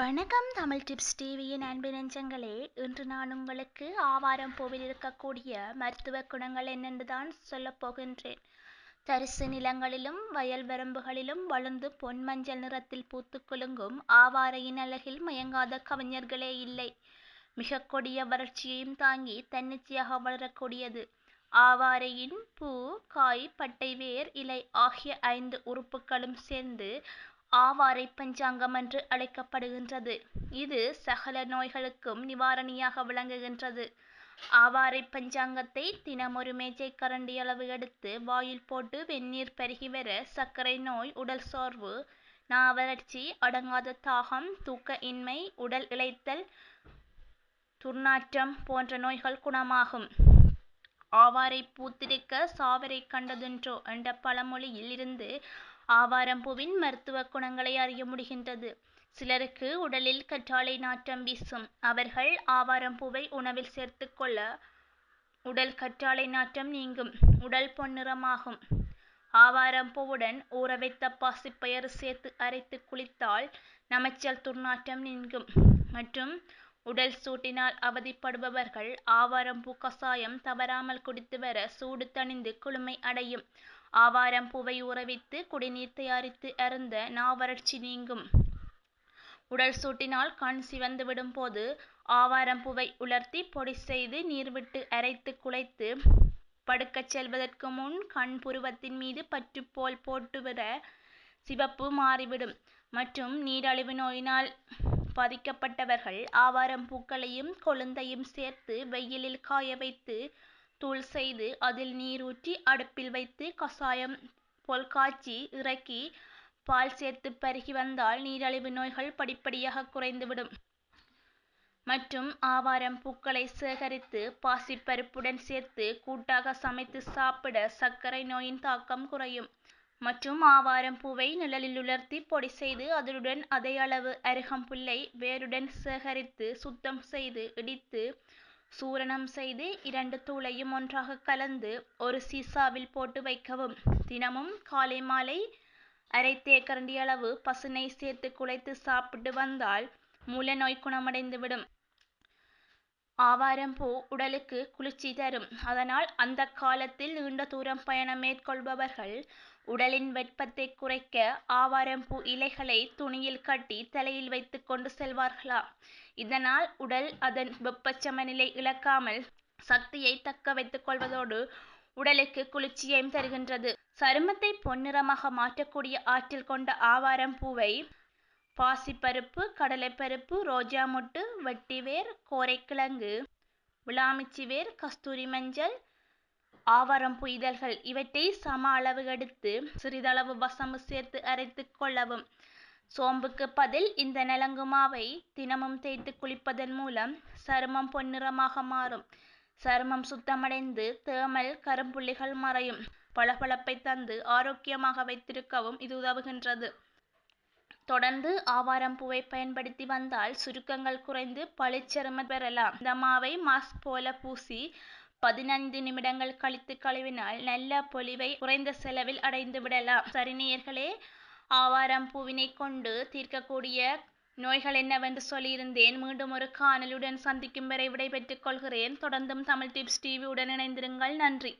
வணக்கம் தமிழ் டிப்ஸ் டிவியின் அன்பு நெஞ்சங்களே. இன்று நான் உங்களுக்கு ஆவாரம் பூவில் இருக்கக்கூடிய மருத்துவ குணங்கள் என்னென்று தான் சொல்லப் போகின்றேன். தரிசு நிலங்களிலும் வயல் வரம்புகளிலும் வளர்ந்து பொன் மஞ்சள் நிறத்தில் பூத்து குலுங்கும் ஆவாரையின் அழகில் மயங்காத கவிஞர்களே இல்லை. மிக கொடிய வறட்சியையும் தாங்கி தன்னிச்சையாக வளரக்கூடியது ஆவாரையின் பூ காய் பட்டை வேர் இலை ஆகிய ஐந்து உறுப்புகளும் சேர்ந்து ஆவாரை பஞ்சாங்கம் என்று அழைக்கப்படுகின்றது. இது சகல நோய்களுக்கும் நிவாரணியாக விளங்குகின்றது. ஆவாரை பஞ்சாங்கத்தை தினமொரு மேஜை கரண்டி அளவு எடுத்து வாயில் போட்டு வெந்நீர் பெருகி வர சர்க்கரை நோய் உடல் சோர்வு நாவறட்சி அடங்காத தாகம் தூக்க இன்மை உடல் இளைத்தல் துர்நாற்றம் போன்ற நோய்கள் குணமாகும். ஆவாரை பூத்திருக்க சாவரை கண்டதென்றோ என்ற பழமொழியில் இருந்து ஆவாரம்பூவின் மருத்துவ குணங்களை அறிய முடிகின்றது. சிலருக்கு உடலில் கற்றாழை நாற்றம் வீசும். அவர்கள் ஆவாரம்பூவை உணவில் சேர்த்துக்கொள்ள உடல் கற்றாழை நாற்றம் நீங்கும். உடல் பொன்னிறமாகும். ஆவாரம்பூவுடன் ஊற வைத்த பாசிப்பயறு சேர்த்து அரைத்து குளித்தால் நமைச்சல் துர்நாற்றம் நீங்கும். மற்றும் உடல் சூட்டினால் அவதிப்படுபவர்கள் ஆவாரம்பூ கசாயம் தவறாமல் குடித்து வர சூடு தணிந்து குளுமை அடையும். ஆவாரம்பூவை உறவித்து குடிநீர் தயாரித்து அருந்த நாவறட்சி நீங்கும். உடல் சூட்டினால் கண் சிவந்து விடும் போது ஆவாரம்பூவை உலர்த்தி பொடி செய்து நீர் விட்டு அரைத்து குலைத்து படுக்கச் செல்வதற்கு முன் கண் புருவத்தின் மீது பற்றுப்போல் போட்டுவிட சிவப்பு மாறிவிடும். மற்றும் நீரழிவு நோயினால் பாதிக்கப்பட்டவர்கள் ஆவாரம் பூக்களையும் கொழுந்தையும் சேர்த்து வெயிலில் காய வைத்து தூள் செய்து அதில் நீரூற்றி அடுப்பில் வைத்து கசாயம் போல் காய்ச்சி இறக்கி பால் சேர்த்து பருகி வந்தால் நீரழிவு நோய்கள் படிப்படியாக குறைந்துவிடும். மற்றும் ஆவாரம் பூக்களை சேகரித்து பாசிப்பருப்புடன் சேர்த்து கூட்டாக சமைத்து சாப்பிட சர்க்கரை நோயின் தாக்கம் குறையும். மற்றும் ஆவாரம் பூவை நிழலில் உலர்த்தி பொடி செய்து அதனுடன் அதே அளவு அருகம்புல்லை வேருடன் சேகரித்து சுத்தம் செய்து இடித்து சூரணம் செய்து இரண்டு தூளையும் ஒன்றாக கலந்து ஒரு சீசாவில் போட்டு வைக்கவும். தினமும் காலை மாலை அரை தேக்கரண்டி அளவு பசுனை சேர்த்து குழைத்து சாப்பிட்டு வந்தால் மூல நோய் குணமடைந்துவிடும். ஆவாரம்பூ உடலுக்கு குளிர்ச்சி தரும். அதனால் அந்த காலத்தில் நீண்ட தூரம் பயணம் மேற்கொள்பவர்கள் உடலின் வெப்பத்தை குறைக்க ஆவாரம்பூ இலைகளை துணியில் கட்டி தலையில் வைத்து கொண்டு செல்வார்களா? இதனால் உடல் அதன் வெப்பச்சமநிலை இழக்காமல் சக்தியை தக்க வைத்துக் கொள்வதோடு உடலுக்கு குளிர்ச்சியையும் தருகின்றது. சருமத்தை பொன்னிறமாக மாற்றக்கூடிய ஆற்றல் கொண்ட ஆவாரம் பூவை பாசிப்பருப்பு கடலைப்பருப்பு ரோஜா மொட்டு வெட்டிவேர் கோரைக்கிழங்கு விளாமிச்சி வேர் கஸ்தூரி மஞ்சள் ஆவாரம்பூ இதழ்கள் இவற்றை சம அளவு எடுத்து சிறிதளவு வசம்பு சேர்த்து அரைத்து கொள்ளவும். சோம்புக்கு பதில் இந்த நிலங்குமாவை தினமும் தேய்த்து குளிப்பதன் மூலம் சருமம் பொன்னிறமாக மாறும். சருமம் சுத்தமடைந்து தேமல் கரும்புள்ளிகள் மறையும். பளபளப்பை தந்து ஆரோக்கியமாக வைத்திருக்கவும் இது உதவுகின்றது. தொடர்ந்து ஆவாரம் பூவை பயன்படுத்தி வந்தால் சுருக்கங்கள் குறைந்து பளிச்சரும பெறலாம். இந்த மாவை மாஸ்க் போல பூசி பதினைந்து நிமிடங்கள் கழித்து கழுவினால் நல்ல பொலிவை குறைந்த செலவில் அடைந்து விடலாம். சரிநேயர்களே ஆவாரம் பூவினை கொண்டு தீர்க்கக்கூடிய நோய்கள் என்னவென்று சொல்லியிருந்தேன். மீண்டும் ஒரு காணலுடன் சந்திக்கும் வரை விடைபெற்றுக் கொள்கிறேன். தொடர்ந்தும் தமிழ் டிப்ஸ் டிவியுடன் இணைந்திருங்கள். நன்றி.